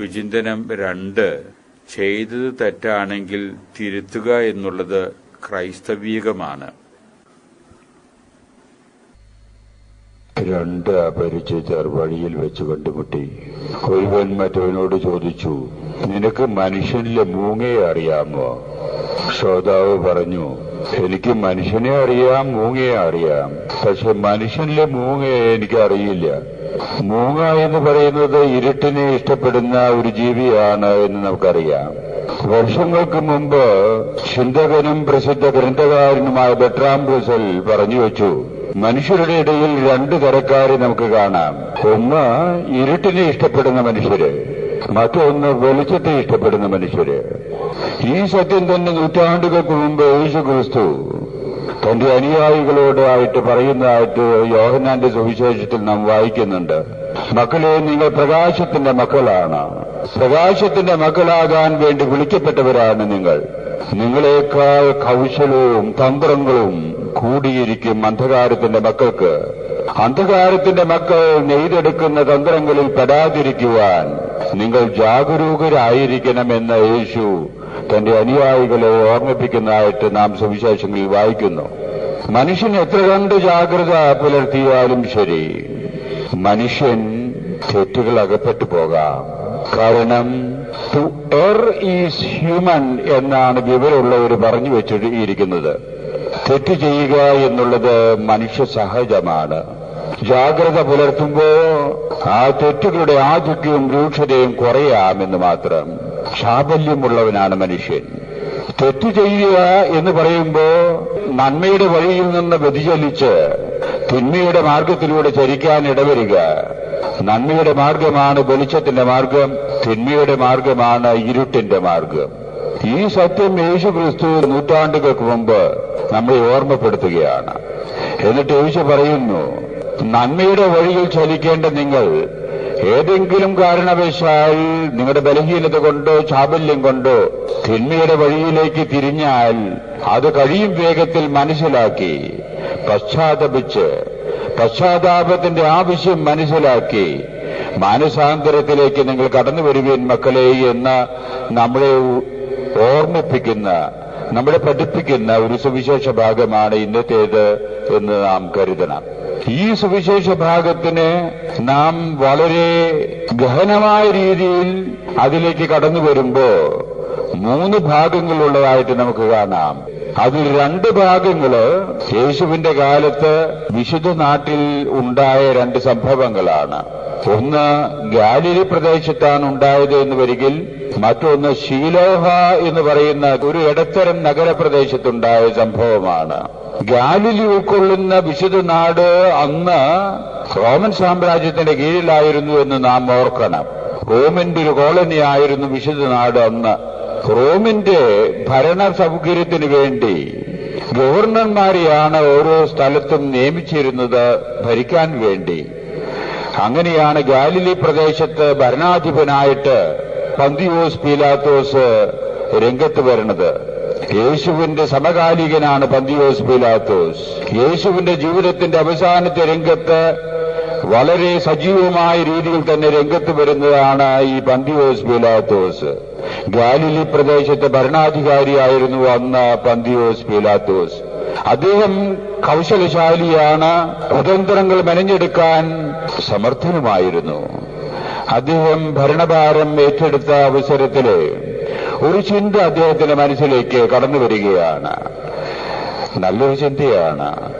വിചിന്തനം രണ്ട് ചെയ്തത് തെറ്റാണെങ്കിൽ തിരുത്തുക എന്നുള്ളത് ക്രൈസ്തവീകമാണ്. രണ്ട് അപരിചിതർ വഴിയിൽ വെച്ച് കണ്ടുമുട്ടി. ഒരുവൻ മറ്റവനോട് ചോദിച്ചു നിനക്ക് മനുഷ്യനിലെ മൂങ്ങയെ അറിയാമോ? ശ്രോതാവ് പറഞ്ഞു എനിക്ക് മനുഷ്യനെ അറിയാം മൂങ്ങയെ അറിയാം. പക്ഷെ മനുഷ്യനിലെ മൂങ്ങയെ എനിക്ക് അറിയില്ല മൂങ്ങ എന്ന് പറയുന്നത് ഇരുട്ടിനെ ഇഷ്ടപ്പെടുന്ന ഒരു ജീവിയാണ് എന്ന് നമുക്കറിയാം. വർഷങ്ങൾക്ക് മുമ്പ് ചിന്തകനും പ്രസിദ്ധ ഗ്രന്ഥകാരനുമായ ബെട്രാം ബ്രസൽ പറഞ്ഞു വെച്ചു മനുഷ്യരുടെ ഇടയിൽ രണ്ട് തരക്കാരെ നമുക്ക് കാണാം. ഒന്ന് ഇരുട്ടിനെ ഇഷ്ടപ്പെടുന്ന മനുഷ്യര്. മറ്റൊന്ന് വെളിച്ചത്തെ ഇഷ്ടപ്പെടുന്ന മനുഷ്യര്. ഈ സത്യം തന്നെ നൂറ്റാണ്ടുകൾക്ക് മുമ്പ് യേശു ക്രിസ്തു തന്റെ അനുയായികളോട് ആയിട്ട് പറയുന്നതായിട്ട് യോഹനാന്റെ സുവിശേഷത്തിൽ നാം വായിക്കുന്നുണ്ട്. മക്കളെ നിങ്ങൾ പ്രകാശത്തിന്റെ മക്കളാണ്. പ്രകാശത്തിന്റെ മക്കളാകാൻ വേണ്ടി വിളിക്കപ്പെട്ടവരാണ് നിങ്ങൾ. നിങ്ങളെക്കാൾ കൗശലവും തന്ത്രങ്ങളും കൂടിയിരിക്കും അന്ധകാരത്തിന്റെ മക്കൾക്ക്. അന്ധകാരത്തിന്റെ മക്കൾ നെയ്തെടുക്കുന്ന തന്ത്രങ്ങളിൽ പെടാതിരിക്കുവാൻ നിങ്ങൾ ജാഗരൂകരായിരിക്കണമെന്ന് യേശു തന്റെ അനുയായികളെ ഓർമ്മിപ്പിക്കുന്നതായിട്ട് നാം സുവിശേഷങ്ങളിൽ വായിക്കുന്നു. മനുഷ്യൻ എത്ര കണ്ട് ജാഗ്രത പുലർത്തിയാലും ശരി മനുഷ്യൻ തെറ്റുകൾ അകപ്പെട്ടു പോകാം. കാരണം ടു എർ ഈസ് ഹ്യൂമൻ എന്നാണ് വിവരമുള്ളവർ പറഞ്ഞു വെച്ചിരിക്കുന്നത്. തെറ്റ് ചെയ്യുക എന്നുള്ളത് മനുഷ്യ സഹജമാണ്. ജാഗ്രത പുലർത്തുമ്പോ ആ തെറ്റുകളുടെ ആധിക്യവും രൂക്ഷതയും കുറയാമെന്ന് മാത്രം. ചാബല്യമുള്ളവനാണ് മനുഷ്യൻ. തെറ്റ് ചെയ്യുക എന്ന് പറയുമ്പോ നന്മയുടെ വഴിയിൽ നിന്ന് വ്യതിചലിച്ച് തിന്മയുടെ മാർഗത്തിലൂടെ ചരിക്കാൻ ഇടവരിക. നന്മയുടെ മാർഗമാണ് വെളിച്ചത്തിന്റെ മാർഗം തിന്മയുടെ മാർഗമാണ് ഇരുട്ടിന്റെ മാർഗം ഈ സത്യം യേശു ക്രിസ്തു നൂറ്റാണ്ടുകൾക്ക് മുമ്പ് നമ്മളെ ഓർമ്മപ്പെടുത്തുകയാണ്. എന്നിട്ട് യേശു പറയുന്നു നന്മയുടെ വഴിയിൽ ചലിക്കേണ്ട നിങ്ങൾ ഏതെങ്കിലും കാരണവശാൽ നിങ്ങളുടെ ബലഹീനത കൊണ്ടോ ചാബല്യം കൊണ്ടോ തിന്മയുടെ വഴിയിലേക്ക് തിരിഞ്ഞാൽ അത് കഴിയും വേഗത്തിൽ മനസ്സിലാക്കി പശ്ചാത്തപിച്ച് പശ്ചാത്താപത്തിന്റെ ആവശ്യം മനസ്സിലാക്കി മാനസാന്തരത്തിലേക്ക് നിങ്ങൾ കടന്നു വരുവീൻ മക്കളെ എന്ന് നമ്മളെ ഓർമ്മിപ്പിക്കുന്ന നമ്മളെ പഠിപ്പിക്കുന്ന ഒരു സുവിശേഷ ഭാഗമാണ് ഇന്നത്തേത് എന്ന് നാം കരുതണം. ഈ സുവിശേഷ ഭാഗത്തിന് നാം വളരെ ഗഹനമായ രീതിയിൽ അതിലേക്ക് കടന്നു വരുമ്പോ മൂന്ന് ഭാഗങ്ങളുള്ളതായിട്ട് നമുക്ക് കാണാം. അതിൽ രണ്ട് ഭാഗങ്ങൾ യേശുവിന്റെ കാലത്ത് വിശുദ്ധ നാട്ടിൽ ഉണ്ടായ രണ്ട് സംഭവങ്ങളാണ്. ഒന്ന് ഗാലിലി പ്രദേശത്താണ് ഉണ്ടായത് എന്ന് വരികിൽ മറ്റൊന്ന് ശീലോഹ എന്ന് പറയുന്ന ഒരു ഇടത്തരം നഗരപ്രദേശത്തുണ്ടായ സംഭവമാണ്. ഗാലിലി ഉൾക്കൊള്ളുന്ന വിശുദ്ധ നാട് അന്ന് റോമൻ സാമ്രാജ്യത്തിന്റെ കീഴിലായിരുന്നു എന്ന് നാം ഓർക്കണം. റോമിന്റെ ഒരു കോളനിയായിരുന്നു വിശുദ്ധ നാട് അന്ന്. റോമിന്റെ ഭരണ സൗകര്യത്തിന് വേണ്ടി ഗവർണർമാരെയാണ് ഓരോ സ്ഥലത്തും നിയമിച്ചിരുന്നത് ഭരിക്കാൻ വേണ്ടി. അങ്ങനെയാണ് ഗാലിലി പ്രദേശത്ത് ഭരണാധിപനായിട്ട് പന്തിയോസ് പീലാത്തോസ് രംഗത്ത് വരുന്നത്. യേശുവിന്റെ സമകാലികനാണ് പന്തിയോസ് പീലാത്തോസ്. യേശുവിന്റെ ജീവിതത്തിന്റെ അവസാനത്തെ രംഗത്ത് വളരെ സജീവമായ രീതിയിൽ തന്നെ രംഗത്ത് വരുന്നതാണ് ഈ പന്തിയോസ് പീലാത്തോസ്. ഗാലിലി പ്രദേശത്തെ ഭരണാധികാരിയായിരുന്നു അന്ന് പന്തിയോസ് പീലാത്തോസ്. അദ്ദേഹം കൗശലശാലിയാണ്. സ്വതന്ത്രങ്ങൾ മെനഞ്ഞെടുക്കാൻ സമർത്ഥനുമായിരുന്നു. അദ്ദേഹം ഭരണഭാരം ഏറ്റെടുത്ത അവസരത്തിൽ ഒരു ചിന്ത അദ്ദേഹത്തിന്റെ മനസ്സിലേക്ക് കടന്നു വരികയാണ് നല്ലൊരു ചിന്തയാണ്.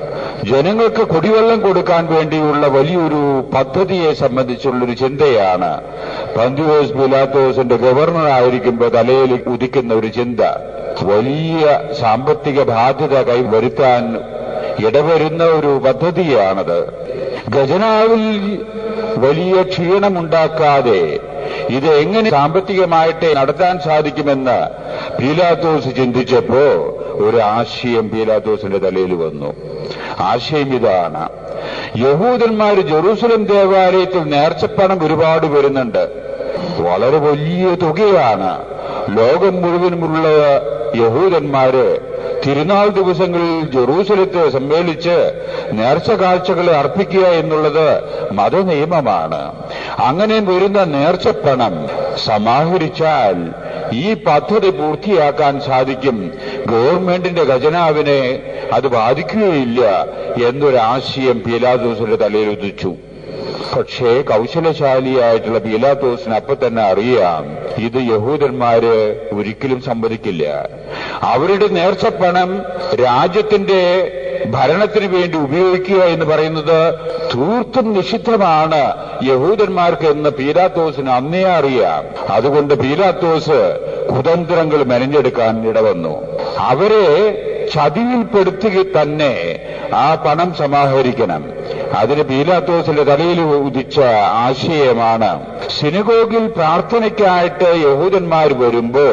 ജനങ്ങൾക്ക് കുടിവെള്ളം കൊടുക്കാൻ വേണ്ടിയുള്ള വലിയൊരു പദ്ധതിയെ സംബന്ധിച്ചുള്ളൊരു ചിന്തയാണ്. പന്തിയോസ് പിലാത്തോസിന്റെ ഗവർണർ ആയിരിക്കുമ്പോൾ തലയിൽ ഉദിക്കുന്ന ഒരു ചിന്ത. വലിയ സാമ്പത്തിക ബാധ്യത കൈവരുത്താൻ ഇടവരുന്ന ഒരു പദ്ധതിയാണത്. ഖജനാവിൽ വലിയ ക്ഷീണമുണ്ടാക്കാതെ ഇത് എങ്ങനെ സാമ്പത്തികമായിട്ട് നടത്താൻ സാധിക്കുമെന്ന് പീലാത്തോസ് ചിന്തിച്ചപ്പോ ഒരു ആശയം പീലാത്തോസിന്റെ തലയിൽ വന്നു. ആശയം ഇതാണ് യഹൂദന്മാർ ജെറൂസലം ദേവാലയത്തിൽ നേർച്ചപ്പണം ഒരുപാട് വരുന്നുണ്ട്. വളരെ വലിയ തുകയാണ്. ലോകം മുഴുവനുമുള്ള യഹൂദന്മാര് തിരുനാൾ ദിവസങ്ങളിൽ ജെറൂസലത്ത് സമ്മേളിച്ച് നേർച്ച കാഴ്ചകളെ അർപ്പിക്കുക എന്നുള്ളത് മതനിയമമാണ്. അങ്ങനെ വരുന്ന നേർച്ചപ്പണം സമാഹരിച്ചാൽ ഈ പദ്ധതി പൂർത്തിയാക്കാൻ സാധിക്കും. ഗവൺമെന്റിന്റെ ഖജനാവിനെ അത് ബാധിക്കുകയില്ല എന്നൊരാശയം പീലാദോസിന്റെ തലയിൽ ഉദിച്ചു. പക്ഷേ കൗശലശാലിയായിട്ടുള്ള പീലാത്തോസിന് അപ്പൊ തന്നെ അറിയാം. ഇത് യഹൂദന്മാര് ഒരിക്കലും സമ്മതിക്കില്ല. അവരുടെ നേർച്ചപ്പണം രാജ്യത്തിന്റെ ഭരണത്തിന് വേണ്ടി ഉപയോഗിക്കുക എന്ന് പറയുന്നത് തീർത്തും നിഷിദ്ധമാണ് യഹൂദന്മാർക്ക് എന്ന് പീലാത്തോസിന് അന്നേ അറിയാം. അതുകൊണ്ട് പീലാത്തോസ് കുതന്ത്രങ്ങൾ മെനഞ്ഞെടുക്കാൻ ഇടവന്നു. അവരെ ചതിയിൽപ്പെടുത്തുക തന്നെ ആ പണം സമാഹരിക്കണം. അതിന് പീലാത്തോസിന്റെ തലയിൽ ഉദിച്ച ആശയമാണ്. സിനഗോഗിൽ പ്രാർത്ഥനയ്ക്കായിട്ട് യഹൂദന്മാർ വരുമ്പോ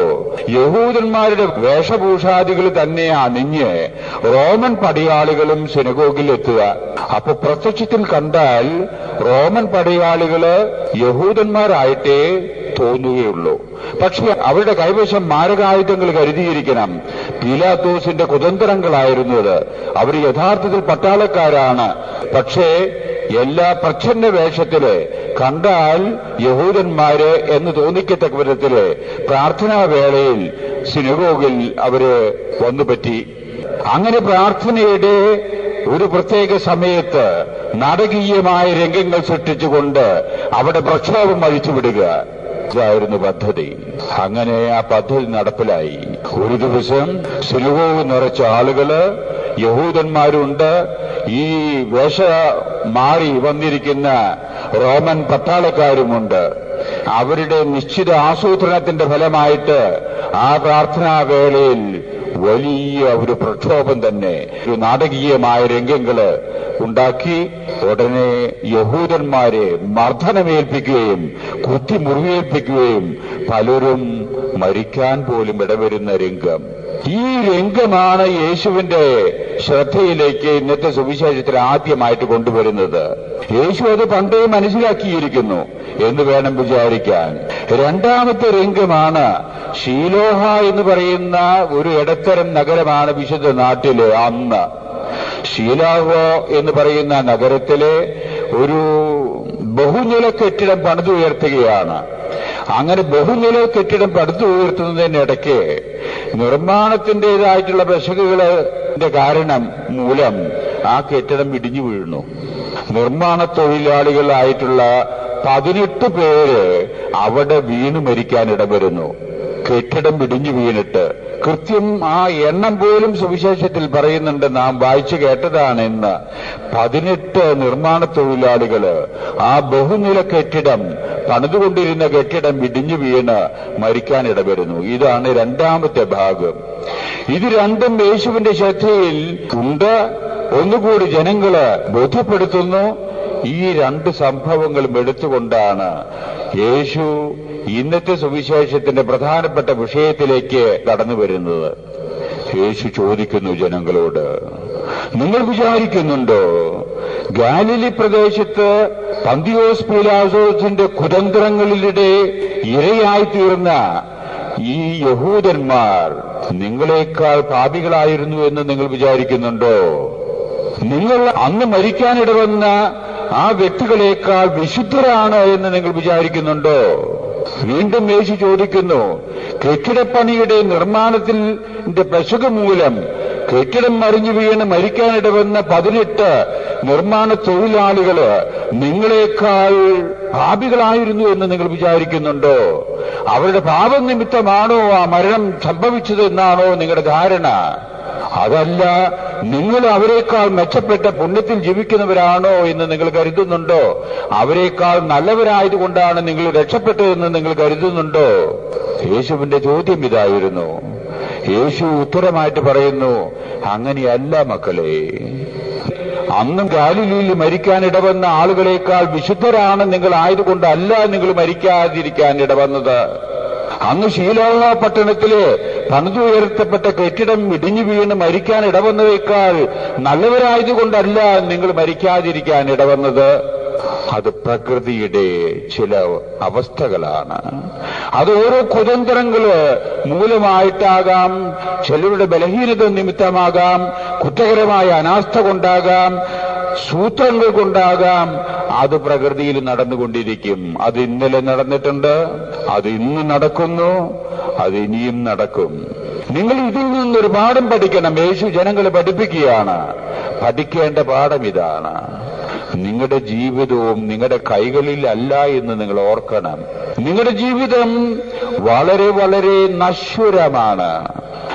യഹൂദന്മാരുടെ വേഷഭൂഷാദികൾ തന്നെ അണിഞ്ഞ് റോമൻ പടയാളികളും സിനഗോഗിൽ എത്തുക. അപ്പൊ പ്രത്യക്ഷത്തിൽ കണ്ടാൽ റോമൻ പടയാളികൾ യഹൂദന്മാരായിട്ടേ തോന്നുകയുള്ളൂ. പക്ഷെ അവരുടെ കൈവശം മാരകായുധങ്ങൾ കരുതിയിരിക്കണം. പീലാത്തോസിന്റെ കുതന്ത്രങ്ങളായിരുന്നു അത് അവർ യഥാർത്ഥത്തിൽ പട്ടാളക്കാരാണ്. പക്ഷേ എല്ലാ പ്രച്ഛന്ന വേഷത്തിൽ കണ്ടാൽ യഹൂദന്മാര് എന്ന് തോന്നിക്കത്തക്ക വിധത്തിൽ പ്രാർത്ഥനാ വേളയിൽ സിനഗോഗിൽ അവർ വന്നുപറ്റി. അങ്ങനെ പ്രാർത്ഥനയുടെ ഒരു പ്രത്യേക സമയത്ത് നാടകീയമായ രംഗങ്ങൾ സൃഷ്ടിച്ചുകൊണ്ട് അവിടെ പ്രക്ഷോഭം അഴിച്ചുവിടുക. ഇതായിരുന്നു പദ്ധതി. അങ്ങനെ ആ പദ്ധതി നടപ്പിലായി. ഒരു ദിവസം സിനുഗോവ് നിറച്ച ആളുകൾ യഹൂദന്മാരുണ്ട്. ഈ വേഷ മാറി വന്നിരിക്കുന്ന റോമൻ പട്ടാളക്കാരുമുണ്ട്. അവരുടെ നിശ്ചിത ആസൂത്രണത്തിന്റെ ഫലമായിട്ട് ആ പ്രാർത്ഥനാ വേളയിൽ വലിയ ഒരു പ്രക്ഷോഭം തന്നെ. ഒരു നാടകീയമായ രംഗങ്ങൾ ഉണ്ടാക്കി ഉടനെ യഹൂദന്മാരെ മർദ്ദനമേൽപ്പിക്കുകയും കുത്തി മുറിവേൽപ്പിക്കുകയും പലരും മരിക്കാൻ പോലും ഇടവരുന്ന രംഗം. ഈ രംഗമാണ് യേശുവിന്റെ ശ്രദ്ധയിലേക്ക് ഇന്നത്തെ സുവിശേഷത്തിൽ ആദ്യമായിട്ട് കൊണ്ടുവരുന്നത്. യേശു അത് പണ്ടേ മനസ്സിലാക്കിയിരിക്കുന്നു എന്ന് വേണം വിചാരിക്കാൻ. രണ്ടാമത്തെ രംഗമാണ് ഷീലോഹ എന്ന് പറയുന്ന ഒരു ഇടത്തരം നഗരമാണ് വിശുദ്ധ നാട്ടിൽ അന്ന്. ഷീലാഹോ എന്ന് പറയുന്ന നഗരത്തിലെ ഒരു ബഹുനില കെട്ടിടം പണിതുയർത്തുകയാണ്. അങ്ങനെ ബഹുനില കെട്ടിടം പടുത്തു ഉയർത്തുന്നതിനിടയ്ക്ക് നിർമ്മാണത്തിന്റെതായിട്ടുള്ള പ്രശ്നങ്ങളുടെ കാരണം മൂലം ആ കെട്ടിടം ഇടിഞ്ഞു വീഴുന്നു. നിർമ്മാണ തൊഴിലാളികളായിട്ടുള്ള പതിനെട്ട് പേര് അവിടെ വീണു മരിക്കാൻ ഇടവരുന്നു. കെട്ടിടം ഇടിഞ്ഞു വീണിട്ട്. കൃത്യം ആ എണ്ണം പോലും സുവിശേഷത്തിൽ പറയുന്നുണ്ട്. നാം വായിച്ചു കേട്ടതാണെന്ന് പതിനെട്ട് നിർമ്മാണ തൊഴിലാളികൾ ആ ബഹുനില കെട്ടിടം പണിതുകൊണ്ടിരുന്ന കെട്ടിടം ഇടിഞ്ഞു വീണ് മരിക്കാൻ ഇടവരുന്നു. ഇതാണ് രണ്ടാമത്തെ ഭാഗം. ഇത് രണ്ടും യേശുവിന്റെ ശ്രദ്ധയിൽ ഉണ്ട്. ഒന്നുകൂടി ജനങ്ങൾ ബോധ്യപ്പെടുത്തുന്നു. ഈ രണ്ട് സംഭവങ്ങളും എടുത്തുകൊണ്ടാണ് യേശു ഇന്നത്തെ സുവിശേഷത്തിന്റെ പ്രധാനപ്പെട്ട വിഷയത്തിലേക്ക് കടന്നു വരുന്നത് യേശു ചോദിക്കുന്നു ജനങ്ങളോട് നിങ്ങൾ വിചാരിക്കുന്നുണ്ടോ? ഗാലിലി പ്രദേശത്ത് പന്തിയോസ് പീലാസോസിന്റെ കുതന്ത്രങ്ങളിലിടെ ഇരയായിത്തീർന്ന ഈ യഹൂദന്മാർ നിങ്ങളെക്കാൾ പാപികളായിരുന്നു എന്ന് നിങ്ങൾ വിചാരിക്കുന്നുണ്ടോ? നിങ്ങൾ അന്ന് മരിക്കാനിടവന്ന ആ വ്യക്തികളേക്കാൾ വിശുദ്ധരാണ് എന്ന് നിങ്ങൾ വിചാരിക്കുന്നുണ്ടോ? വീണ്ടും യേശു ചോദിക്കുന്നു കെട്ടിടപ്പണിയുടെ നിർമ്മാണത്തിൽ പശുക മൂലം കെട്ടിടം മറിഞ്ഞു വീണ് മരിക്കാനിടവന്ന പതിനെട്ട് നിർമ്മാണ തൊഴിലാളികൾ നിങ്ങളെക്കാൾ പാപികളായിരുന്നു എന്ന് നിങ്ങൾ വിചാരിക്കുന്നുണ്ടോ? അവരുടെ പാപം നിമിത്തമാണോ ആ മരണം സംഭവിച്ചത് എന്നാണോ നിങ്ങളുടെ ധാരണ? അതല്ല നിങ്ങൾ അവരെക്കാൾ മെച്ചപ്പെട്ട പുണ്യത്തിൽ ജീവിക്കുന്നവരാണോ എന്ന് നിങ്ങൾ കരുതുന്നുണ്ടോ? അവരെക്കാൾ നല്ലവരായതുകൊണ്ടാണ് നിങ്ങൾ രക്ഷപ്പെട്ടതെന്ന് നിങ്ങൾ കരുതുന്നുണ്ടോ? യേശുവിന്റെ ചോദ്യം ഇതായിരുന്നു. യേശു ഉത്തരമായിട്ട് പറയുന്നു അങ്ങനെയല്ല മക്കളെ അന്നും ഗാലിലിയിൽ മരിക്കാൻ ഇടവന്ന ആളുകളെക്കാൾ വിശുദ്ധരാണ് നിങ്ങൾ ആയതുകൊണ്ടല്ല നിങ്ങൾ മരിക്കാതിരിക്കാൻ ഇടവന്നത്. അന്ന് ശീലോഹ പട്ടണത്തിലെ പണിതുയർത്തപ്പെട്ട കെട്ടിടം ഇടിഞ്ഞു വീണ് മരിക്കാൻ ഇടവന്നതേക്കാൾ നല്ലവരായതുകൊണ്ടല്ല നിങ്ങൾ മരിക്കാതിരിക്കാൻ ഇടവന്നത്. അത് പ്രകൃതിയുടെ ചില അവസ്ഥകളാണ്. അത് ഓരോ കുതന്ത്രങ്ങൾ മൂലമായിട്ടാകാം ചിലരുടെ ബലഹീനത നിമിത്തമാകാം കുറ്റകരമായ അനാസ്ഥ കൊണ്ടാകാം സൂത്രങ്ങൾ കൊണ്ടാകാം. അത് പ്രകൃതിയിൽ നടന്നുകൊണ്ടിരിക്കും. അത് ഇന്നലെ നടന്നിട്ടുണ്ട്. അത് ഇന്ന് നടക്കുന്നു. അത് ഇനിയും നടക്കും. നിങ്ങൾ ഇതിൽ നിന്ന് ഒരു പാഠം പഠിക്കണം. യേശു ജനങ്ങളെ പഠിപ്പിക്കുകയാണ്. പഠിക്കേണ്ട പാഠം ഇതാണ്. നിങ്ങളുടെ ജീവിതവും നിങ്ങളുടെ കൈകളിലല്ല എന്ന് നിങ്ങൾ ഓർക്കണം. നിങ്ങളുടെ ജീവിതം വളരെ വളരെ നശ്വരമാണ്.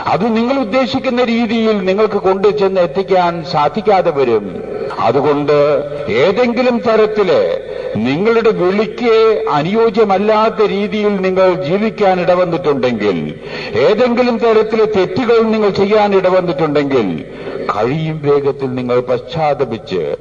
അത് നിങ്ങൾ ഉദ്ദേശിക്കുന്ന രീതിയിൽ നിങ്ങൾക്ക് കൊണ്ടുചെന്ന് എത്തിക്കാൻ സാധിക്കാതെ വരും. അതുകൊണ്ട് ഏതെങ്കിലും തരത്തിൽ നിങ്ങളുടെ വിളിക്ക് അനുയോജ്യമല്ലാത്ത രീതിയിൽ നിങ്ങൾ ജീവിക്കാൻ ഇടവന്നിട്ടുണ്ടെങ്കിൽ ഏതെങ്കിലും തരത്തിലെ തെറ്റുകൾ നിങ്ങൾ ചെയ്യാൻ ഇടവന്നിട്ടുണ്ടെങ്കിൽ കഴിയും വേഗത്തിൽ നിങ്ങൾ പശ്ചാത്തപിച്ച്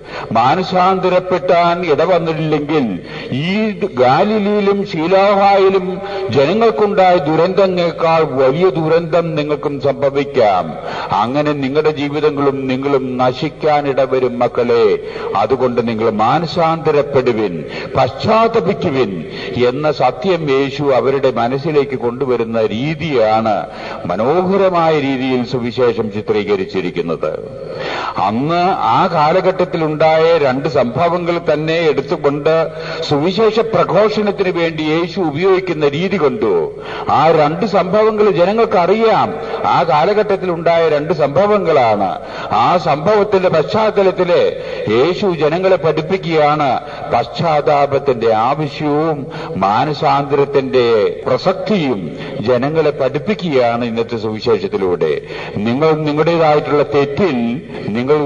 മാനസാന്തരപ്പെട്ടാൻ ഇടവന്നിട്ടില്ലെങ്കിൽ ഈ ഗാലിലിയിലും ശീലാഹായിലും ജനങ്ങൾക്കുണ്ടായ ദുരന്തങ്ങൾക്കാൾ വലിയ ദുരന്തം നിങ്ങൾക്കും സംഭവിക്കാം. അങ്ങനെ നിങ്ങളുടെ ജീവിതങ്ങളും നിങ്ങളും നശിക്കാനിട വരും മക്കളെ. അതുകൊണ്ട് നിങ്ങൾ മാനസാന്തരപ്പെടുവിൻ പശ്ചാത്തപിക്കുവിൻ എന്ന സത്യം യേശു അവരുടെ മനസ്സിലേക്ക് കൊണ്ടുവരുന്ന രീതിയാണ് മനോഹരമായ രീതിയിൽ സുവിശേഷം ചിത്രീകരിച്ചിരിക്കുന്നത്. അന്ന് ആ കാലഘട്ടത്തിൽ ഉണ്ടായ രണ്ട് സംഭവങ്ങൾ തന്നെ എടുത്തുകൊണ്ട് സുവിശേഷ പ്രഘോഷണത്തിന് വേണ്ടി യേശു ഉപയോഗിക്കുന്ന രീതി കൊണ്ടു. ആ രണ്ട് സംഭവങ്ങൾ ജനങ്ങൾക്ക് അറിയാം ആ കാലഘട്ടത്തിൽ ഉണ്ടായ രണ്ട് സംഭവങ്ങളാണ്. ആ സംഭവത്തിന്റെ പശ്ചാത്തലത്തിൽ യേശു ജനങ്ങളെ പഠിപ്പിക്കുകയാണ് പശ്ചാത്താപത്തിന്റെ ആവശ്യവും മാനസാന്തരത്തിന്റെ പ്രസക്തിയും ജനങ്ങളെ പഠിപ്പിക്കുകയാണ് ഇന്നത്തെ സുവിശേഷത്തിലൂടെ. നിങ്ങൾ നിങ്ങളുടേതായിട്ടുള്ള തെറ്റിൽ നിങ്ങൾ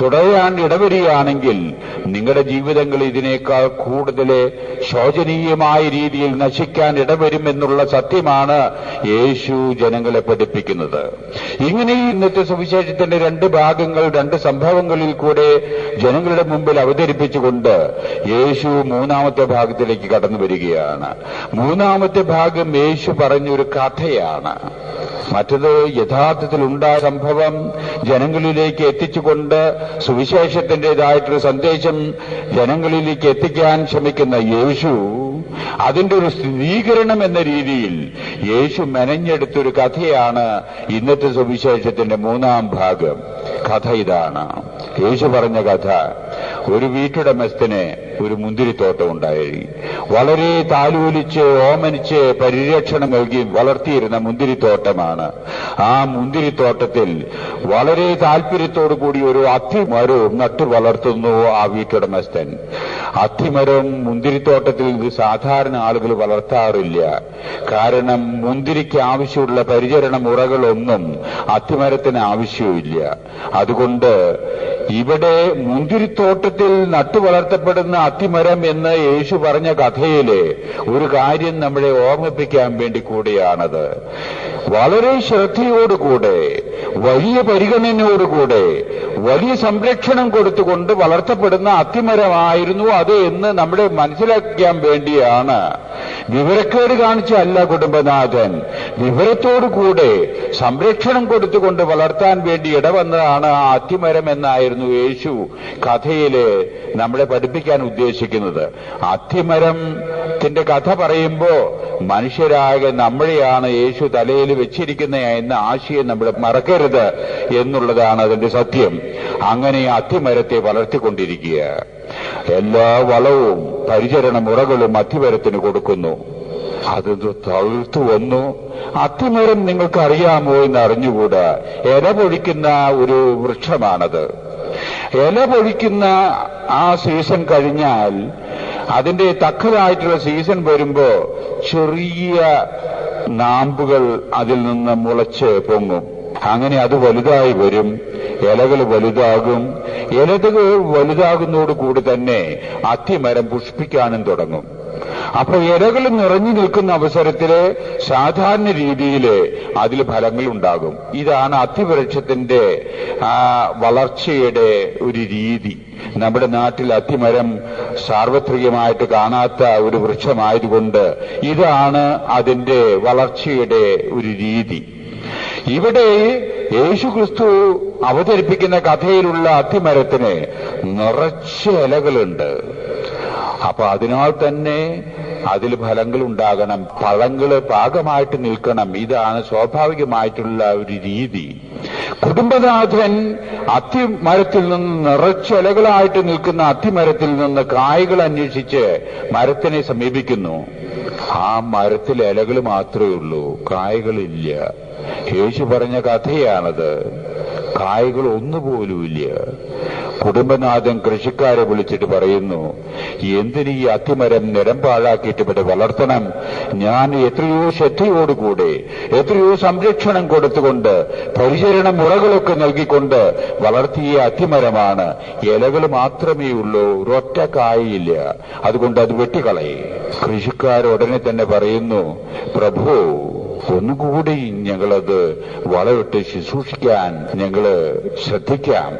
തുടരാൻ ഇടവരികയാണെങ്കിൽ നിങ്ങളുടെ ജീവിതങ്ങൾ ഇതിനേക്കാൾ കൂടുതൽ ശോചനീയമായ രീതിയിൽ നശിക്കാൻ ഇടവരുമെന്നുള്ള സത്യമാണ് യേശു ജനങ്ങളെ പഠിപ്പിക്കുന്നത്. ഇങ്ങനെ ഇന്നത്തെ സുവിശേഷത്തിന്റെ രണ്ട് ഭാഗങ്ങൾ രണ്ട് സംഭവങ്ങളിൽ കൂടെ ജനങ്ങളുടെ മുമ്പിൽ അവതരിപ്പിച്ചുകൊണ്ട് യേശു മൂന്നാമത്തെ ഭാഗത്തിലേക്ക് കടന്നു വരികയാണ്. മൂന്നാമത്തെ ഭാഗം യേശു പറഞ്ഞൊരു കഥയാണ്. മറ്റത് യഥാർത്ഥത്തിൽ ഉണ്ടായ സംഭവം ജനങ്ങളിലേക്ക് എത്തിച്ചുകൊണ്ട് സുവിശേഷത്തിന്റെതായിട്ടൊരു സന്ദേശം ജനങ്ങളിലേക്ക് എത്തിക്കാൻ ശ്രമിക്കുന്ന യേശു അതിന്റെ ഒരു സ്ഥിരീകരണം എന്ന രീതിയിൽ യേശു മെനഞ്ഞെടുത്തൊരു കഥയാണ് ഇന്നത്തെ സുവിശേഷത്തിന്റെ മൂന്നാം ഭാഗം. കഥ ഇതാണ്. യേശു പറഞ്ഞ കഥ ഒരു വീട്ടുടമസ്ഥന് ഒരു മുന്തിരിത്തോട്ടം ഉണ്ടായി. വളരെ താലോലിച്ച് ഓമനിച്ച് പരിരക്ഷണം നൽകി വളർത്തിയിരുന്ന മുന്തിരിത്തോട്ടമാണ്. ആ മുന്തിരിത്തോട്ടത്തിൽ വളരെ താല്പര്യത്തോടു കൂടി ഒരു അത്തിമരവും നട്ടു വളർത്തുന്നു ആ വീട്ടുടമസ്ഥൻ. അത്തിമരം മുന്തിരിത്തോട്ടത്തിൽ ഇത് സാധാരണ ആളുകൾ വളർത്താറില്ല. കാരണം മുന്തിരിക്ക് ആവശ്യമുള്ള പരിചരണ മുറകളൊന്നും അത്തിമരത്തിന് ആവശ്യമില്ല അതുകൊണ്ട് ഇവിടെ മുന്തിരിത്തോട്ടത്തിൽ നട്ടു വളർത്തപ്പെടുന്ന അത്തിമരം എന്ന് യേശു പറഞ്ഞ കഥയിൽ ഒരു കാര്യം നമ്മളെ ഓർമ്മിപ്പിക്കാൻ വേണ്ടി കൂടിയാണത്. വളരെ ശ്രദ്ധയോടുകൂടെ വലിയ പരിഗണനയോടുകൂടെ വലിയ സംരക്ഷണം കൊടുത്തുകൊണ്ട് വളർത്തപ്പെടുന്ന അത്തിമരമായിരുന്നു അത് എന്ന് നമ്മളെ മനസ്സിലാക്കാൻ വേണ്ടിയാണ് വിവരക്കേട് കാണിച്ചല്ല കുടുംബനാഥൻ. വിവരത്തോടുകൂടെ സംരക്ഷണം കൊടുത്തുകൊണ്ട് വളർത്താൻ വേണ്ടി ഇടവന്നതാണ് ആ അത്തിമരം എന്നായിരുന്നു യേശു കഥയിൽ നമ്മളെ പഠിപ്പിക്കാൻ ഉദ്ദേശിക്കുന്നത്. അത്തിമരത്തിന്റെ കഥ പറയുമ്പോ മനുഷ്യരാകെ നമ്മളെയാണ് യേശു തലയിൽ വെച്ചിരിക്കുന്ന എന്ന ആശയം നമ്മൾ മറക്കരുത് എന്നുള്ളതാണ് അതിന്റെ സത്യം. അങ്ങനെ അത്തിമരത്തെ വളർത്തിക്കൊണ്ടിരിക്കുക. എല്ലാ വളവും പരിചരണ മുറകളും അത്തിമരത്തിന് കൊടുക്കുന്നു. അത് തളുത്തു വന്നു? അത്തിമരം നിങ്ങൾക്ക് അറിയാമോ എന്ന് അറിഞ്ഞുകൂടാ ഇല പൊഴിക്കുന്ന ഒരു വൃക്ഷമാണത്. ഇല പൊഴിക്കുന്ന ആ സീസൺ കഴിഞ്ഞാൽ അതിന്റെ തക്കതായിട്ടുള്ള സീസൺ വരുമ്പോ ചെറിയ നാമ്പുകൾ അതിൽ നിന്ന് മുളച്ച് പൊങ്ങും. അങ്ങനെ അത് വലുതായി വരും. ഇലകൾ വലുതാകും. ഇലകൾ വലുതാകുന്നതോടുകൂടി തന്നെ അത്തിമരം പുഷ്പിക്കാനും തുടങ്ങും. അപ്പൊ ഇലകൾ നിറഞ്ഞു നിൽക്കുന്ന അവസരത്തിൽ സാധാരണ രീതിയിൽ അതിൽ ഫലങ്ങൾ ഉണ്ടാകും ഇതാണ് അത്തിവൃക്ഷത്തിന്റെ വളർച്ചയുടെ ഒരു രീതി. നമ്മുടെ നാട്ടിൽ അത്തിമരം സാർവത്രികമായിട്ട് കാണാത്ത ഒരു വൃക്ഷമായതുകൊണ്ട് ഇതാണ് അതിന്റെ വളർച്ചയുടെ ഒരു രീതി. ഇവിടെ യേശു ക്രിസ്തു അവതരിപ്പിക്കുന്ന കഥയിലുള്ള അത്തിമരത്തിന് നിറച്ച ഇലകളുണ്ട്. അപ്പൊ അതിനാൽ തന്നെ അതിൽ ഫലങ്ങൾ ഉണ്ടാകണം പഴങ്ങൾ പാകമായിട്ട് നിൽക്കണം. ഇതാണ് സ്വാഭാവികമായിട്ടുള്ള ഒരു രീതി. കുടുംബനാഥൻ അത്തിമരത്തിൽ നിന്ന് നിറച്ചിലകളായിട്ട് നിൽക്കുന്ന അത്തിമരത്തിൽ നിന്ന് കായകൾ അന്വേഷിച്ച് മരത്തിനെ സമീപിക്കുന്നു. ആ മരത്തിൽ ഇലകൾ മാത്രമേ ഉള്ളൂ. കായ്കളില്ല. യേശു പറഞ്ഞ കഥയാണത്. കായ്കൾ ഒന്നുപോലുമില്ല. കുടുംബനാഥൻ കൃഷിക്കാരെ വിളിച്ചിട്ട് പറയുന്നു എന്തിന് ഈ അത്തിമരം നിരം പാഴാക്കിയിട്ട് ഇവിടെ വളർത്തണം? ഞാൻ എത്രയോ ശ്രദ്ധയോടുകൂടെ എത്രയോ സംരക്ഷണം കൊടുത്തുകൊണ്ട് പരിചരണ മുറകളൊക്കെ നൽകിക്കൊണ്ട് വളർത്തിയ അത്തിമരമാണ്. ഇലകൾ മാത്രമേ ഉള്ളൂ ഒരൊറ്റ കായയില്ല. അതുകൊണ്ട് അത് വെട്ടിക്കളയും. കൃഷിക്കാർ ഉടനെ തന്നെ പറയുന്നു പ്രഭു ഒന്നുകൂടി ഞങ്ങളത് വളമിട്ട് ശുശ്രൂഷിക്കാൻ ഞങ്ങൾ ശ്രദ്ധിക്കാം.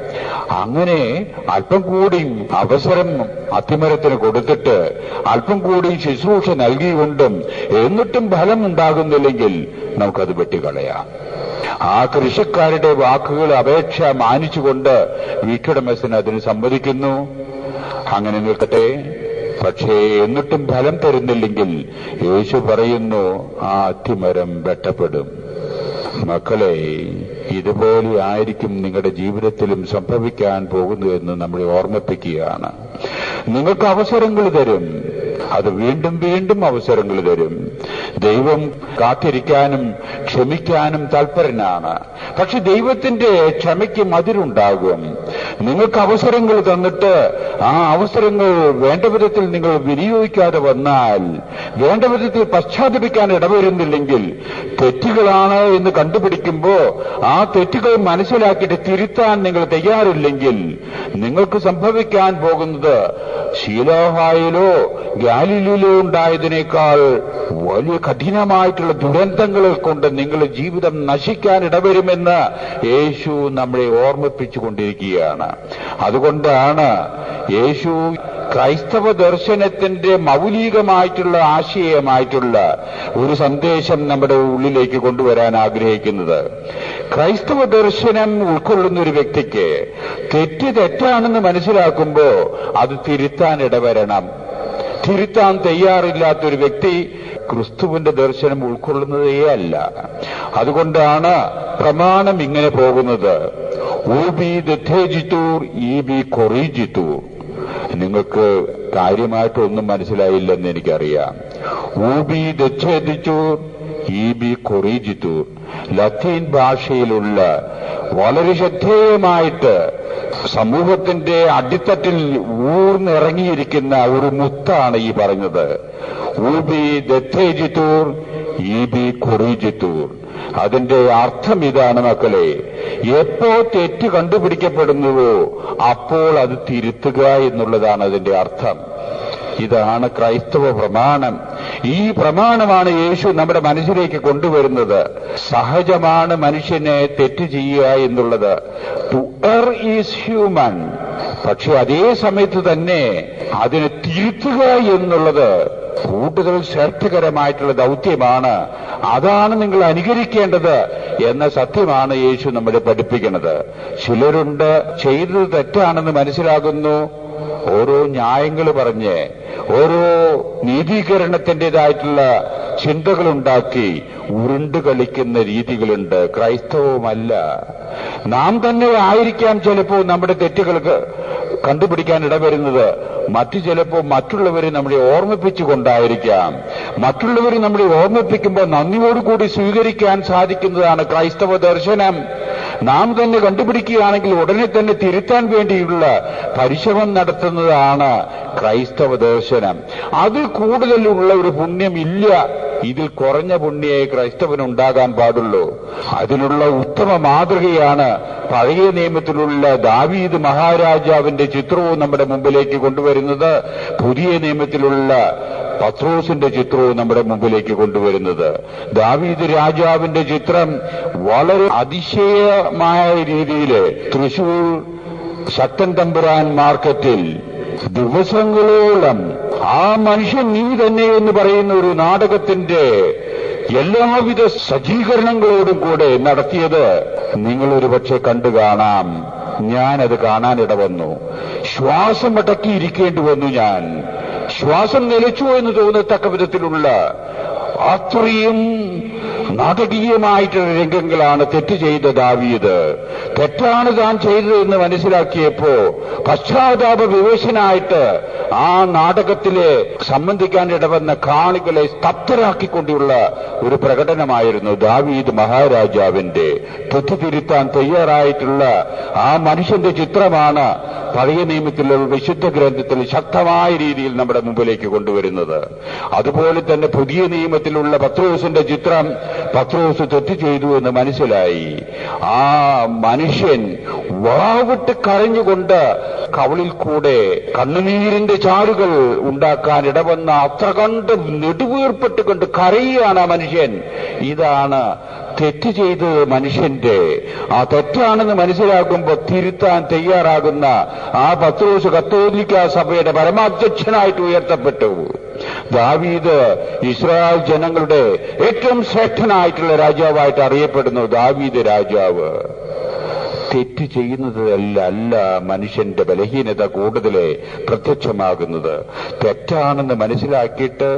അങ്ങനെ അല്പം കൂടി അവസരം അത്തിമരത്തിന് കൊടുത്തിട്ട് അല്പം കൂടി ശുശ്രൂഷ നൽകിക്കൊണ്ടും എന്നിട്ടും ഫലം ഉണ്ടാകുന്നില്ലെങ്കിൽ നമുക്കത് വെട്ടിക്കളയാം. ആ കൃഷിക്കാരുടെ വാക്കുകൾ അപേക്ഷ മാനിച്ചുകൊണ്ട് വീട്ടുടമസ്ഥൻ അതിന് സമ്മതിക്കുന്നു. അങ്ങനെ നിൽക്കട്ടെ. പക്ഷേ എന്നിട്ടും ഫലം തരുന്നില്ലെങ്കിൽ യേശു പറയുന്നു ആ അത്തിമരം വെട്ടപ്പെടും. മക്കളെ ഇതുപോലെ ആയിരിക്കും നിങ്ങളുടെ ജീവിതത്തിലും സംഭവിക്കാൻ പോകുന്നു എന്ന് നമ്മളെ ഓർമ്മിപ്പിക്കുകയാണ്. നിങ്ങൾക്ക് അവസരങ്ങൾ തരും. അത് വീണ്ടും വീണ്ടും അവസരങ്ങൾ തരും. ദൈവം കാത്തിരിക്കാനും ക്ഷമിക്കാനും തൽപരനാണ്. പക്ഷെ ദൈവത്തിന്റെ ക്ഷമയ്ക്ക് മതിരുണ്ടാകും നിങ്ങൾക്ക് അവസരങ്ങൾ തന്നിട്ട് ആ അവസരങ്ങൾ വേണ്ട വിധത്തിൽ നിങ്ങൾ വിനിയോഗിക്കാതെ വന്നാൽ വേണ്ട വിധത്തിൽ പശ്ചാത്തപിക്കാൻ ഇടവരുന്നില്ലെങ്കിൽ തെറ്റുകളാണ് എന്ന് കണ്ടുപിടിക്കുമ്പോ ആ തെറ്റുകൾ മനസ്സിലാക്കിയിട്ട് തിരുത്താൻ നിങ്ങൾ തയ്യാറില്ലെങ്കിൽ നിങ്ങൾക്ക് സംഭവിക്കാൻ പോകുന്നത് ശീലോഹായിലോ ഗാലിലിലോ ഉണ്ടായതിനേക്കാൾ വലിയ കഠിനമായിട്ടുള്ള ദുരന്തങ്ങൾ കൊണ്ട് നിങ്ങളുടെ ജീവിതം നശിക്കാൻ ഇടവരുമെന്ന് യേശു നമ്മളെ ഓർമ്മിപ്പിച്ചുകൊണ്ടിരിക്കുകയാണ് അതുകൊണ്ടാണ് യേശു ക്രൈസ്തവ ദർശനത്തിന്റെ മൗലികമായിട്ടുള്ള ആശയമായിട്ടുള്ള ഒരു സന്ദേശം നമ്മുടെ ഉള്ളിലേക്ക് കൊണ്ടുവരാൻ ആഗ്രഹിക്കുന്നത്. ക്രൈസ്തവ ദർശനം ഉൾക്കൊള്ളുന്ന ഒരു വ്യക്തിക്ക് തെറ്റ് തെറ്റാണെന്ന് മനസ്സിലാക്കുമ്പോൾ അത് തിരുത്താൻ ഇടവരണം. തിരുത്താൻ തയ്യാറില്ലാത്തൊരു വ്യക്തി ക്രിസ്തുവിന്റെ ദർശനം ഉൾക്കൊള്ളുന്നതേ അല്ല. അതുകൊണ്ടാണ് പ്രമാണം ഇങ്ങനെ പോകുന്നത്. നിങ്ങൾക്ക് കാര്യമായിട്ടൊന്നും മനസ്സിലായില്ലെന്ന് എനിക്കറിയാം. ഊബി ദച്ഛേദിച്ചൂർ ഈ ബി കൊറീജിത്തൂർ ലത്തീൻ ഭാഷയിലുള്ള വളരെ ശ്രദ്ധേയമായിട്ട് സമൂഹത്തിന്റെ അടിത്തട്ടിൽ ഊർന്നിറങ്ങിയിരിക്കുന്ന ഒരു മുത്താണ് ഈ പറഞ്ഞത്. അതിന്റെ അർത്ഥം ഇതാണ് മക്കളെ. എപ്പോ തെറ്റ് കണ്ടുപിടിക്കപ്പെടുന്നുവോ അപ്പോൾ അത് തിരുത്തുക എന്നുള്ളതാണ് അതിന്റെ അർത്ഥം. ഇതാണ് ക്രൈസ്തവ പ്രമാണം. ഈ പ്രമാണമാണ് യേശു നമ്മുടെ മനസ്സിലേക്ക് കൊണ്ടുവരുന്നത്. സഹജമാണ് മനുഷ്യനെ തെറ്റ് ചെയ്യുക എന്നുള്ളത്. ടു എർ ഈസ് ഹ്യൂമൻ പക്ഷെ അതേ സമയത്ത് തന്നെ അതിനെ തിരുത്തുക എന്നുള്ളത് കൂടുതൽ ശ്രദ്ധകരമായിട്ടുള്ള ദൗത്യമാണ്. അതാണ് നിങ്ങൾ അനുകരിക്കേണ്ടത് എന്ന സത്യമാണ് യേശു നമ്മളെ പഠിപ്പിക്കുന്നത്. ചിലരുണ്ട് ചെയ്തത് തെറ്റാണെന്ന് മനസ്സിലാകുന്നു. ഓരോ ന്യായങ്ങൾ പറഞ്ഞ് ഓരോ നീതീകരണത്തിന്റെതായിട്ടുള്ള ചിന്തകളുണ്ടാക്കി ഉരുണ്ട് കളിക്കുന്ന രീതികളുണ്ട്. ക്രൈസ്തവമല്ല നാം തന്നെ ആയിരിക്കാം ചിലപ്പോൾ നമ്മുടെ തെറ്റുകൾക്ക് കണ്ടുപിടിക്കാൻ ഇടവരുന്നത്. മറ്റു ചിലപ്പോൾ മറ്റുള്ളവരെ നമ്മളെ ഓർമ്മിപ്പിച്ചുകൊണ്ടായിരിക്കാം. മറ്റുള്ളവർ നമ്മളെ ഓർമ്മിപ്പിക്കുമ്പോൾ നന്ദിയോടുകൂടി സ്വീകരിക്കാൻ സാധിക്കുന്നതാണ് ക്രൈസ്തവ ദർശനം. നാം തന്നെ കണ്ടുപിടിക്കുകയാണെങ്കിൽ ഉടനെ തന്നെ തിരുത്താൻ വേണ്ടിയുള്ള പരിശ്രമം നടത്തുന്നതാണ് ക്രൈസ്തവ ദർശനം. അത് കൂടുതലുള്ള ഒരു പുണ്യം ഇല്ല ഇതിൽ കുറഞ്ഞ പുണ്യേ ക്രൈസ്തവനുണ്ടാകാൻ പാടുള്ളൂ. അതിനുള്ള ഉത്തമ മാതൃകയാണ് പഴയ നിയമത്തിലുള്ള ദാവീദ് മഹാരാജാവിന്റെ ചിത്രവും നമ്മുടെ മുമ്പിലേക്ക് കൊണ്ടുവരുന്നത്. പുതിയ നിയമത്തിലുള്ള പത്രോസിന്റെ ചിത്രവും നമ്മുടെ മുമ്പിലേക്ക് കൊണ്ടുവരുന്നത്. ദാവീദ് രാജാവിന്റെ ചിത്രം വളരെ അതിശയമായ രീതിയിൽ തൃശൂർ ശക്തൻ തമ്പുരാൻ മാർക്കറ്റിൽ ദിവസങ്ങളോളം ആ മനുഷ്യൻ നീ തന്നെ എന്ന് പറയുന്ന ഒരു നാടകത്തിന്റെ എല്ലാവിധ സജ്ജീകരണങ്ങളോടും കൂടെ നടത്തിയത് നിങ്ങൾ ഒരുപക്ഷെ കണ്ടു കാണാം. ഞാനത് കാണാനിട വന്നു ശ്വാസം അടക്കിയിരിക്കേണ്ടി വന്നു ഞാൻ. ശ്വാസം നിലച്ചു എന്ന് തോന്നത്തക്ക വിധത്തിലുള്ള അത്രയും നാടകീയമായിട്ടുള്ള രംഗങ്ങളാണ് തെറ്റ് ചെയ്ത ദാവീദ്. തെറ്റാണ് താൻ ചെയ്തതെന്ന് മനസ്സിലാക്കിയപ്പോ പശ്ചാത്താപ വിവേശനായിട്ട് ആ നാടകത്തിലെ സംബന്ധിക്കാൻ ഇടവന്ന കാണികളെ സ്തബ്ധരാക്കിക്കൊണ്ടുള്ള ഒരു പ്രകടനമായിരുന്നു ദാവീദ് മഹാരാജാവിന്റെ. തെറ്റ് തിരുത്താൻ തയ്യാറായിട്ടുള്ള ആ മനുഷ്യന്റെ ചിത്രമാണ് പഴയ നിയമത്തിലുള്ള വിശുദ്ധ ഗ്രന്ഥത്തിൽ ശക്തമായ രീതിയിൽ നമ്മുടെ മുമ്പിലേക്ക് കൊണ്ടുവരുന്നത്. അതുപോലെ തന്നെ പുതിയ നിയമത്തിലുള്ള പത്രോസിന്റെ ചിത്രം പത്രോസ് തെറ്റ് ചെയ്തു എന്ന് മനസ്സിലായി. ആ മനുഷ്യൻ വാവിട്ട് കരഞ്ഞുകൊണ്ട് കവളിൽ കൂടെ കണ്ണുനീരിന്റെ ചാലുകൾ ഉണ്ടാക്കാൻ ഇടവന്ന അത്ര കണ്ട് നെടുവീർപ്പെട്ടുകൊണ്ട് കരയുകയാണ് ആ മനുഷ്യൻ. ഇതാണ് തെറ്റ് ചെയ്ത് മനുഷ്യന്റെ. ആ തെറ്റാണെന്ന് മനസ്സിലാക്കുമ്പോൾ തിരുത്താൻ തയ്യാറാകുന്ന ആ പത്രോസ് കത്തോലിക്ക സഭയുടെ പരമാധ്യക്ഷനായിട്ട് ഉയർത്തപ്പെട്ടു. ദാവീദ് ഇസ്രായേൽ ജനങ്ങളുടെ ഏറ്റവും ശ്രേഷ്ഠനായിട്ടുള്ള രാജാവായിട്ട് അറിയപ്പെടുന്നു ദാവീദ് രാജാവ്. തെറ്റ് ചെയ്യുന്നതല്ല അല്ല മനുഷ്യന്റെ ബലഹീനത കൂടുതൽ പ്രത്യക്ഷമാകുന്നത്. തെറ്റാണെന്ന് മനസ്സിലാക്കിയിട്ട്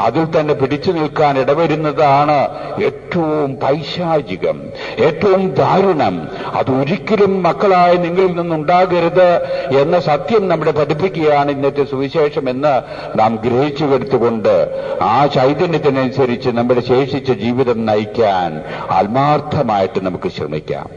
അതിൽ തന്നെ പിടിച്ചു നിൽക്കാൻ ഇടവരുന്നതാണ് ഏറ്റവും പൈശാചികം ഏറ്റവും ദാരുണം. അതൊരിക്കലും മക്കളായ നിങ്ങളിൽ നിന്നുണ്ടാകരുത് എന്ന സത്യം നമ്മുടെ പഠിപ്പിക്കുകയാണ് ഇന്നത്തെ സുവിശേഷം എന്ന് നാം ഗ്രഹിച്ചു എടുത്തുകൊണ്ട് ആ ചൈതന്യത്തിനനുസരിച്ച് നമ്മുടെ ശേഷിച്ച ജീവിതം നയിക്കാൻ ആത്മാർത്ഥമായിട്ട് നമുക്ക് ശ്രമിക്കാം.